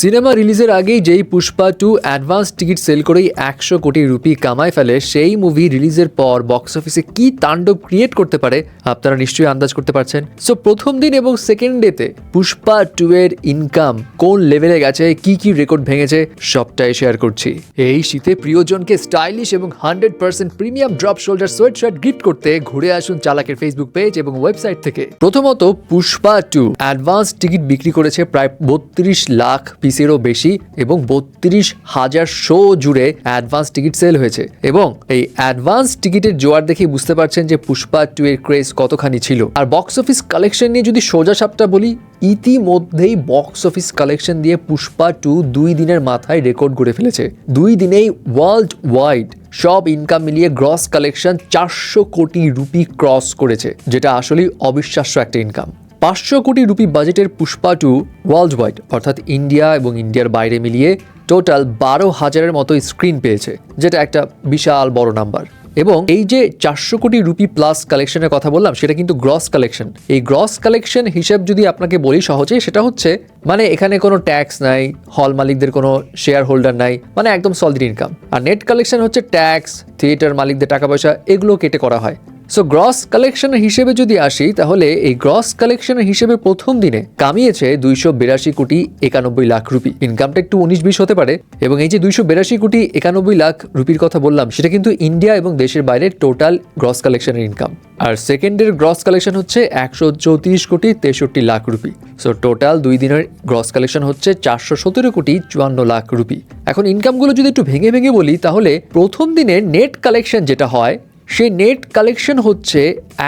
Cinema রিলিজের আগেই যেই Pushpa two advance ticket sale করেই একশো কোটি রুপি কামায় ফেলে, সেই মুভি রিলিজের পর বক্স অফিসে কি তাণ্ডব ক্রিয়েট করতে পারে, আপনারা নিশ্চয়ই আন্দাজ করতে পারছেন। সো প্রথম দিন এবং সেকেন্ড ডেতে পুষ্পা টু এর ইনকাম কোন লেভেলে গেছে, কি কি রেকর্ড ভেঙেছে, সবটাই শেয়ার করছি। এই শীতে প্রিয়জনকে স্টাইলিশ এবং hundred percent premium drop shoulder sweatshirt gift করতে ঘুরে আসুন চালাকের ফেসবুক পেজ এবং ওয়েবসাইট থেকে। প্রথমত পুষ্পা টু অ্যাডভান্স টিকিট বিক্রি করেছে প্রায় বত্রিশ লাখ পিসেরও বেশি এবং বত্রিশ হাজার শো জুড়ে অ্যাডভান্স টিকিট সেল হয়েছে। এবং এই অ্যাডভান্স টিকিটের জোয়ার দেখে বুঝতে পারছেন যে পুষ্পা টু এর ক্রেজ কতখানি ছিল। আর বক্স অফিস কালেকশন নিয়ে যদি সোজা সাপটা বলি, ইতিমধ্যেই বক্স অফিস কালেকশন দিয়ে পুষ্পা টু দুই দিনের মাথায় রেকর্ড করে ফেলেছে। দুই দিনেই ওয়ার্ল্ড ওয়াইড সব ইনকাম মিলিয়ে গ্রস কালেকশন চারশো কোটি রুপি ক্রস করেছে, যেটা আসলেই অবিশ্বাস্য একটা ইনকাম পাঁচশো কোটি রুপি বাজেটের পুষ্পা টু ওয়ার্ল্ড ওয়াইড অর্থাৎ ইন্ডিয়া এবং ইন্ডিয়ার বাইরে মিলিয়ে টোটাল বারো হাজারের মতো স্ক্রিন পেয়েছে, যেটা একটা বিশাল বড় নাম্বার এবং এই যে চারশো কোটি রুপি প্লাস কালেকশনের কথা বললাম, সেটা কিন্তু গ্রস কালেকশন এই গ্রস কালেকশন হিসেব যদি আপনাকে বলি সহজে সেটা হচ্ছে মানে এখানে কোনো ট্যাক্স নাই হল মালিকদের কোনো শেয়ার হোল্ডার নাই মানে একদম সলিড ইনকাম আর নেট কালেকশন হচ্ছে ট্যাক্স থিয়েটার মালিকদের টাকা পয়সা, এগুলো কেটে করা হয়। সো গ্রস কালেকশনের হিসেবে যদি আসি, তাহলে এই গ্রস কালেকশনের হিসেবে প্রথম দিনে কামিয়েছে দুইশো বিরাশি কোটি একানব্বই লাখ রুপি। ইনকামটা একটু উনিশ বিশ হতে পারে। এবং এই যে দুইশো বিরাশি কোটি একানব্বই লাখ রুপির কথা বললাম, সেটা কিন্তু ইন্ডিয়া এবং দেশের বাইরে টোটাল গ্রস কালেকশনের ইনকাম আর সেকেন্ডের গ্রস কালেকশন হচ্ছে একশো চৌত্রিশ কোটি তেষট্টি লাখ রুপি। সো টোটাল দুই দিনের গ্রস কালেকশন হচ্ছে চারশো সতেরো কোটি চুয়ান্ন লাখ রুপি। এখন ইনকামগুলো যদি একটু ভেঙে ভেঙে বলি, তাহলে প্রথম দিনের নেট কালেকশন যেটা হয় সেই নেট কালেকশন হচ্ছে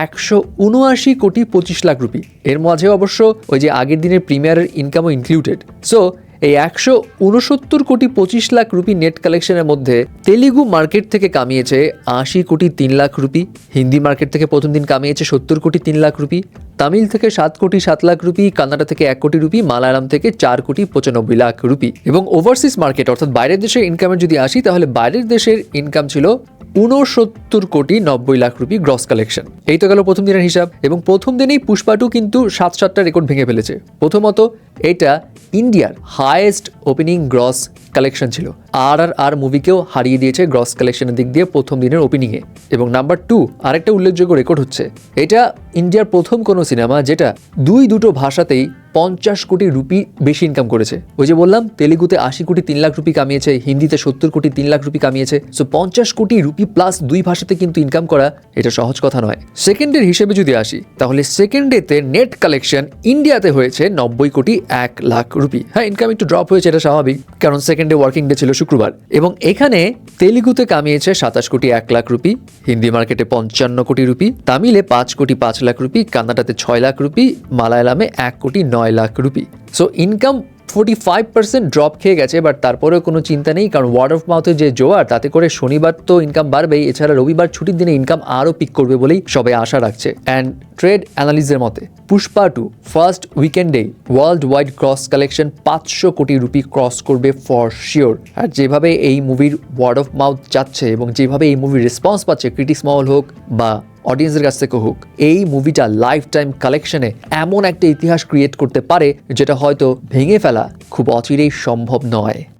একশো উনআশি কোটি পঁচিশ লাখ রুপি। এর মাঝে অবশ্য ওই যে আগের দিনের প্রিমিয়ারের ইনকামও ইনক্লুডেড সো এই একশো উনসত্তর কোটি পঁচিশ লাখ রুপি নেট কালেকশনের মধ্যে তেলেগু মার্কেট থেকে কামিয়েছে আশি কোটি তিন লাখ রুপি, হিন্দি মার্কেট থেকে প্রথম দিন কামিয়েছে সত্তর কোটি তিন লাখ রুপি, তামিল থেকে সাত কোটি সাত লাখ রুপি কান্নাডা থেকে এক কোটি রুপি, মালায়ালাম থেকে চার কোটি পঁচানব্বই লাখ রুপি। এবং ওভারসিজ মার্কেট অর্থাৎ বাইরের দেশের ইনকামের যদি আসি, তাহলে বাইরের দেশের ইনকাম ছিল উনসত্তর কোটি নব্বই লাখ রুপি গ্রস কালেকশন এই তো গেল প্রথম দিনের হিসাব, এবং প্রথম দিনেই পুষ্পাটু কিন্তু সাত সাতটা রেকর্ড ভেঙে ফেলেছে। প্রথমত, এটা ইন্ডিয়ার হায়েস্ট ওপেনিং গ্রস কালেকশন ছিল। আর আর আর মুভিকেও হারিয়ে দিয়েছে গ্রস কালেকশনের দিক দিয়ে প্রথম দিনের ওপেনিংয়ে এবং নাম্বার টু আরেকটা উল্লেখযোগ্য রেকর্ড হচ্ছে। এটা ইন্ডিয়ার প্রথম কোনো সিনেমা যেটা দুই দুটো ভাষাতেই পঞ্চাশ কোটি রুপি বেশি ইনকাম করেছে। ওই যে বললাম, তেলেগুতে আশি কোটি তিন লাখ রুপি কামিয়েছে, হিন্দিতে সত্তর কোটি তিন লাখ রুপি কামিয়েছে। সো পঞ্চাশ কোটি রুপি প্লাস দুই ভাষাতে কিন্তু ইনকাম করা, এটা সহজ কথা নয়। সেকেন্ডের হিসেবে যদি আসি, তাহলে সেকেন্ড ডেতে নেট কালেকশন ইন্ডিয়াতে হয়েছে নব্বই কোটি এক লাখ রুপি। হ্যাঁ ইনকাম একটু ড্রপ হয়েছে, এটা স্বাভাবিক, কারণ সেকেন্ড সেকেন্ডে ওয়ার্কিং ডে ছিল শুক্রবার। এবং এখানে তেলেগুতে কামিয়েছে সাতাশ কোটি এক লাখ রুপি, হিন্দি মার্কেটে পঞ্চান্ন কোটি রুপি, তামিলে পাঁচ কোটি পাঁচ লাখ রুপি কান্নাডাতে ছয় লাখ রুপি, মালায়ালামে এক কোটি নয় lakh rupee. So income forty five percent drop খেয়ে গেছে বাট তারপরেও কোনো চিন্তা নেই, কারণ ওয়ার্ড অফ মাউথের যে জোয়ার, তাতে করে শনিবার তো ইনকাম বাড়বেই, এছাড়া রবিবার ছুটির দিনে ইনকাম আরও পিক করবে বলেই সবাই আশা রাখছে। অ্যান্ড ট্রেড অ্যানালিসের মতে, পুষ্পা টু ফার্স্ট উইকেন্ডে ওয়ার্ল্ড ওয়াইড ক্রস কালেকশন পাঁচশো কোটি রুপি ক্রস করবে ফর শিওর আর যেভাবে এই মুভির ওয়ার্ড অফ মাউথ যাচ্ছে এবং যেভাবে এই মুভির রেসপন্স পাচ্ছে ক্রিটিক্স মহল হোক বা অডিয়েন্সের কাছ থেকে হোক, এই মুভিটা লাইফ টাইম কালেকশনে এমন একটা ইতিহাস ক্রিয়েট করতে পারে, যেটা হয়তো ভেঙে ফেলা খুব অচিরেই সম্ভব নয়।